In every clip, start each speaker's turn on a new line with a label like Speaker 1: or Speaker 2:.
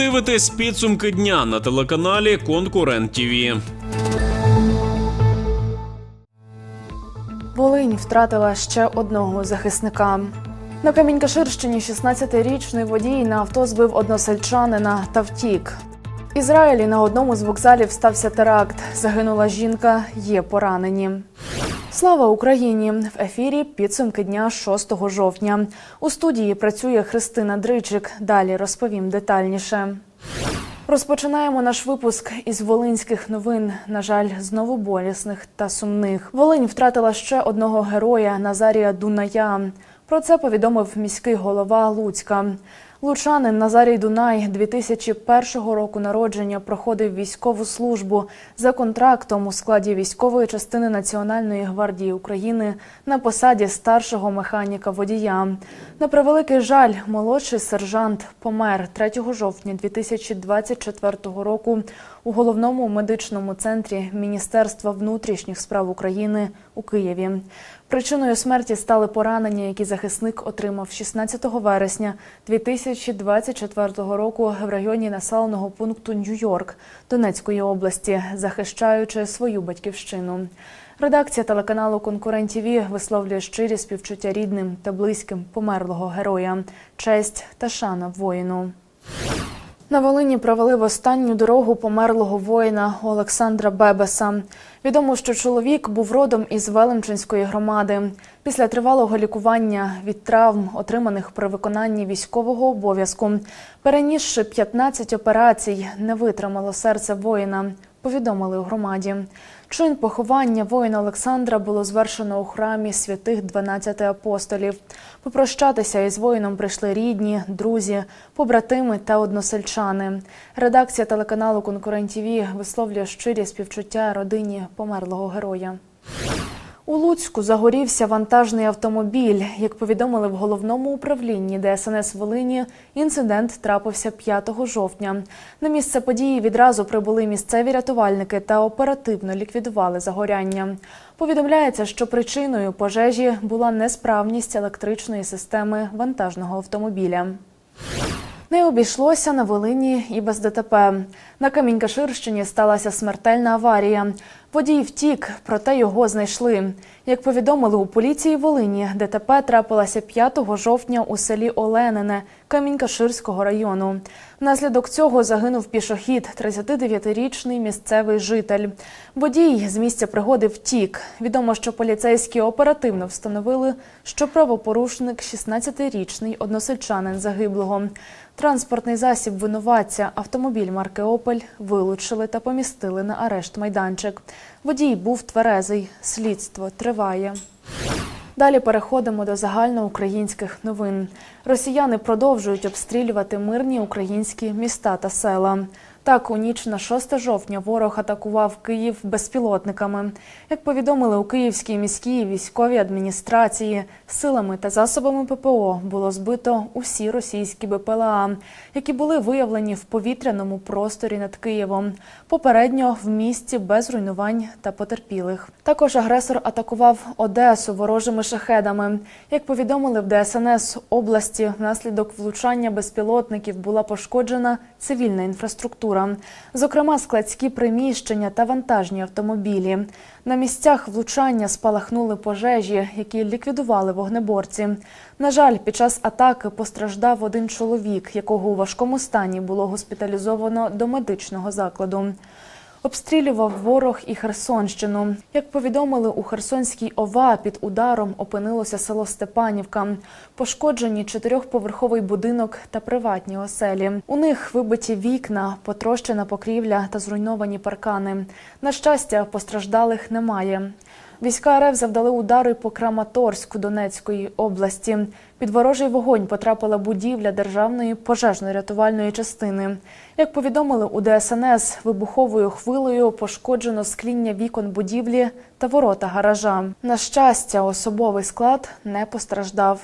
Speaker 1: дивитесь підсумки дня на телеканалі Конкурент ТІВІ.
Speaker 2: Волинь втратила ще одного захисника. На Камінькаширщині 16-річний водій на авто збив односельчанина та втік. В Ізраїлі на одному з вокзалів стався теракт. Загинула жінка, є поранені. Слава Україні! В ефірі підсумки дня 6 жовтня. У студії працює Христина Дричик. Далі розповім детальніше. Розпочинаємо наш випуск із волинських новин. На жаль, знову болісних та сумних. Волинь втратила ще одного героя Назарія Дуная. Про це повідомив міський голова Луцька. Лучанин Назарій Дунай 2001 року народження проходив військову службу за контрактом у складі військової частини Національної гвардії України на посаді старшого механіка водія. На превеликий жаль, молодший сержант помер 3 жовтня 2024 року у головному медичному центрі Міністерства внутрішніх справ України у Києві. Причиною смерті стали поранення, які захисник отримав 16 вересня 2024 року в районі населеного пункту Нью-Йорк Донецької області, захищаючи свою батьківщину. Редакція телеканалу Конкурент ТІВІ висловлює щирі співчуття рідним та близьким померлого героя, честь та шана воїну. На Волині провели в останню дорогу померлого воїна Олександра Бебеса. Відомо, що чоловік був родом із Велимчинської громади. Після тривалого лікування від травм, отриманих при виконанні військового обов'язку, перенісши 15 операцій, не витримало серце воїна. Повідомили у громаді. Чин поховання воїна Олександра було звершено у храмі святих 12 апостолів. Попрощатися із воїном прийшли рідні, друзі, побратими та односельчани. Редакція телеканалу «Конкурент-ТВ» висловлює щирі співчуття родині померлого героя. У Луцьку загорівся вантажний автомобіль. Як повідомили в головному управлінні ДСНС Волині, інцидент трапився 5 жовтня. На місце події відразу прибули місцеві рятувальники та оперативно ліквідували загоряння. Повідомляється, що причиною пожежі була несправність електричної системи вантажного автомобіля. Не обійшлося на Волині і без ДТП. На Камінькаширщині сталася смертельна аварія. Водій втік, проте його знайшли. Як повідомили у поліції Волині, ДТП трапилося 5 жовтня у селі Оленине Камінькаширського району. Внаслідок цього загинув пішохід, 39-річний місцевий житель. Водій з місця пригоди втік. Відомо, що поліцейські оперативно встановили, що правопорушник 16-річний односельчанин загиблого. Транспортний засіб винуватця автомобіль марки Опель вилучили та помістили на арешт майданчик. Водій був тверезий. Слідство триває. Далі переходимо до загальноукраїнських новин. Росіяни продовжують обстрілювати мирні українські міста та села. Так, у ніч на 6 жовтня ворог атакував Київ безпілотниками. Як повідомили у Київській міській військовій адміністрації, силами та засобами ППО було збито усі російські БПЛА, які були виявлені в повітряному просторі над Києвом. Попередньо в місті без руйнувань та потерпілих. Також агресор атакував Одесу ворожими шахедами. Як повідомили в ДСНС області, внаслідок влучання безпілотників була пошкоджена цивільна інфраструктура, зокрема складські приміщення та вантажні автомобілі. На місцях влучання спалахнули пожежі, які ліквідували вогнеборці. На жаль, під час атаки постраждав один чоловік, якого у важкому стані було госпіталізовано до медичного закладу. Обстрілював ворог і Херсонщину. Як повідомили у Херсонській ОВА, під ударом опинилося село Степанівка. Пошкоджені чотирьохповерховий будинок та приватні оселі. У них вибиті вікна, потрощена покрівля та зруйновані паркани. На щастя, постраждалих немає. Війська РФ завдали удари по Краматорську Донецької області. Під ворожий вогонь потрапила будівля державної пожежно-рятувальної частини. Як повідомили у ДСНС, вибуховою хвилею пошкоджено скління вікон будівлі та ворота гаража. На щастя, особовий склад не постраждав.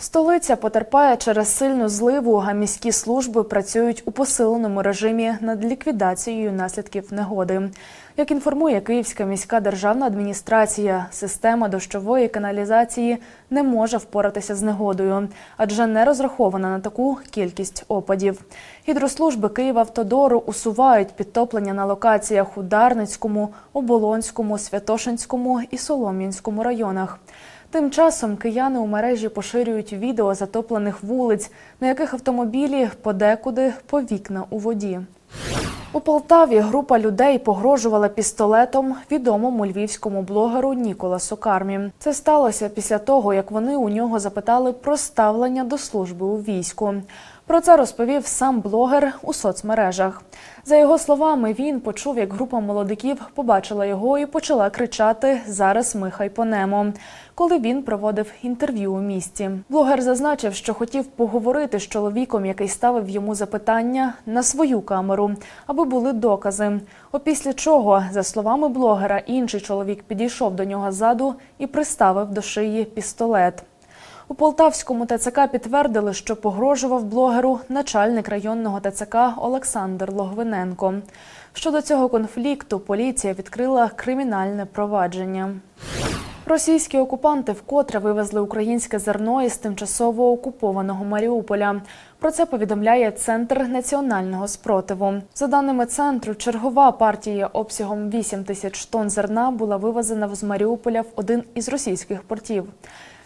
Speaker 2: Столиця потерпає через сильну зливу, а міські служби працюють у посиленому режимі над ліквідацією наслідків негоди. Як інформує Київська міська державна адміністрація, система дощової каналізації не може впоратися з негодою, адже не розрахована на таку кількість опадів. Гідрослужби Київавтодору усувають підтоплення на локаціях у Дарницькому, Оболонському, Святошинському і Солом'янському районах. Тим часом кияни у мережі поширюють відео затоплених вулиць, на яких автомобілі подекуди по вікна у воді. У Полтаві група людей погрожувала пістолетом відомому львівському блогеру Ніколасу Кармі. Це сталося після того, як вони у нього запитали про ставлення до служби у війську. Про це розповів сам блогер у соцмережах. За його словами, він почув, як група молодиків побачила його і почала кричати Зараз ми хайпонемо, коли він проводив інтерв'ю у місті. Блогер зазначив, що хотів поговорити з чоловіком, який ставив йому запитання на свою камеру, аби були докази. Опісля чого, за словами блогера, інший чоловік підійшов до нього ззаду і приставив до шиї пістолет. У Полтавському ТЦК підтвердили, що погрожував блогеру начальник районного ТЦК Олександр Логвиненко. Щодо цього конфлікту поліція відкрила кримінальне провадження. Російські окупанти вкотре вивезли українське зерно із тимчасово окупованого Маріуполя. Про це повідомляє Центр національного спротиву. За даними центру, чергова партія обсягом 8 тисяч тонн зерна була вивезена з Маріуполя в один із російських портів.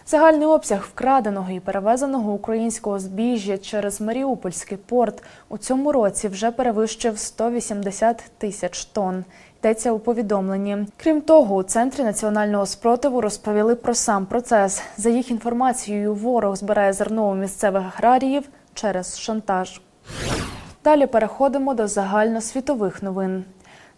Speaker 2: Загальний обсяг вкраденого і перевезеного українського збіжжя через Маріупольський порт у цьому році вже перевищив 180 тисяч тонн. Йдеться у повідомленні. Крім того, у центрі національного спротиву розповіли про сам процес. За їх інформацією, ворог збирає зерно у місцевих аграріїв через шантаж. Далі переходимо до загальносвітових новин.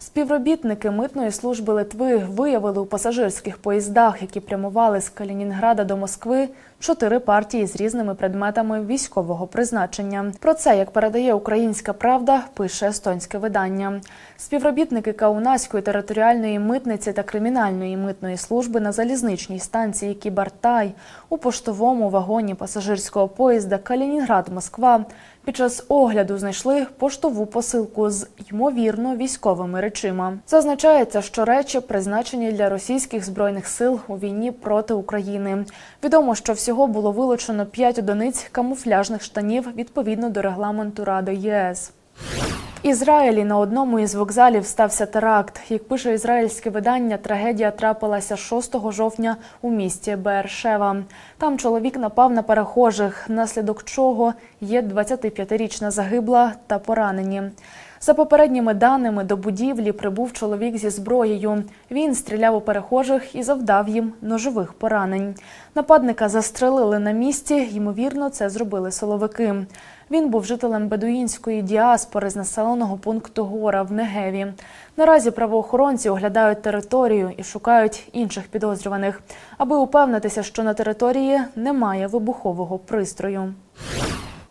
Speaker 2: Співробітники митної служби Литви виявили у пасажирських поїздах, які прямували з Калінінграда до Москви, чотири партії з різними предметами військового призначення. Про це, як передає Українська Правда, пише естонське видання. Співробітники Каунаської територіальної митниці та кримінальної митної служби на залізничній станції Кібартай у поштовому вагоні пасажирського поїзда Калінінград-Москва під час огляду знайшли поштову посилку з ймовірно військовими речима. Зазначається, що речі призначені для російських збройних сил у війні проти України. Відомо, що всього було вилучено 5 одиниць камуфляжних штанів відповідно до регламенту Ради ЄС. Ізраїлі на одному із вокзалів стався теракт. Як пише ізраїльське видання, трагедія трапилася 6 жовтня у місті Бершева. Там чоловік напав на перехожих, внаслідок чого є 25-річна загибла та поранені. За попередніми даними, до будівлі прибув чоловік зі зброєю. Він стріляв у перехожих і завдав їм ножових поранень. Нападника застрелили на місці. Ймовірно, це зробили силовики. Він був жителем бедуїнської діаспори з населеного пункту Гора в Негеві. Наразі правоохоронці оглядають територію і шукають інших підозрюваних, аби упевнитися, що на території немає вибухового пристрою.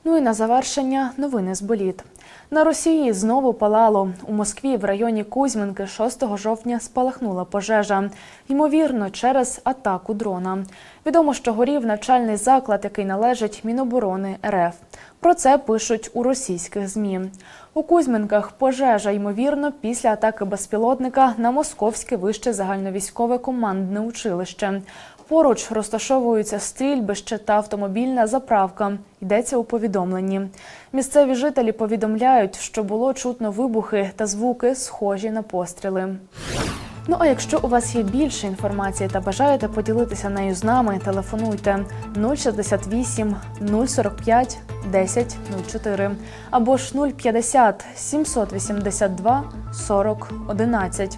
Speaker 2: Ну і на завершення новини з боліт. На Росії знову палало. У Москві в районі Кузьминки 6 жовтня спалахнула пожежа, ймовірно, через атаку дрона. Відомо, що горів навчальний заклад, який належить Міноборони РФ. Про це пишуть у російських змі. У Кузьминках пожежа, ймовірно, після атаки безпілотника на московське вище загальновійськове командне училище. Поруч розташовуються стрільбище та автомобільна заправка. Йдеться у повідомленні. Місцеві жителі повідомляють, що було чутно вибухи та звуки, схожі на постріли. Ну а якщо у вас є більше інформації та бажаєте поділитися нею з нами, телефонуйте 068 045 10 04 або ж 050 782 40 11.